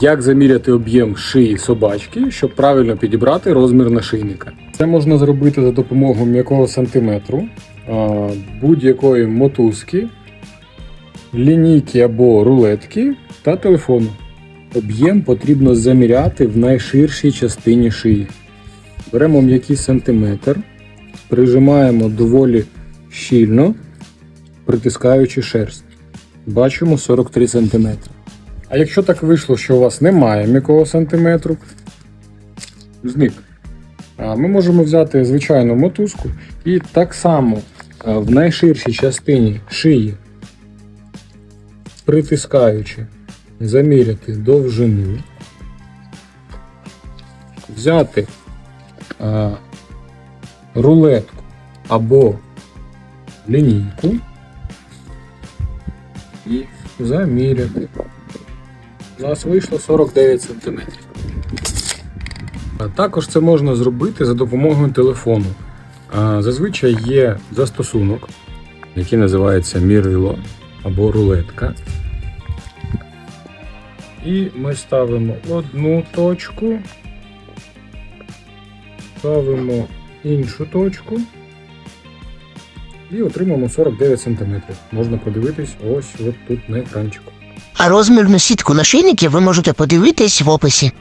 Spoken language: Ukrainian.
Як заміряти об'єм шиї собачки, щоб правильно підібрати розмір нашийника. Це можна зробити за допомогою м'якого сантиметру, будь-якої мотузки, лінійки або рулетки та телефону. Об'єм потрібно заміряти в найширшій частині шиї. Беремо м'який сантиметр, прижимаємо доволі щільно, притискаючи шерсть. Бачимо 43 см. А якщо так вийшло, що у вас немає м'якого сантиметру, зник. Ми можемо взяти звичайну мотузку і так само в найширшій частині шиї, притискаючи, заміряти довжину, взяти а, рулетку або лінійку і заміряти. У нас вийшло 49 см. Також це можна зробити за допомогою телефону. Зазвичай є застосунок, який називається мірило або рулетка. І ми ставимо одну точку, ставимо іншу точку і отримаємо 49 см. Можна подивитись ось от тут на екранчику. А розмірну сітку нашийників ви можете подивитись в описі.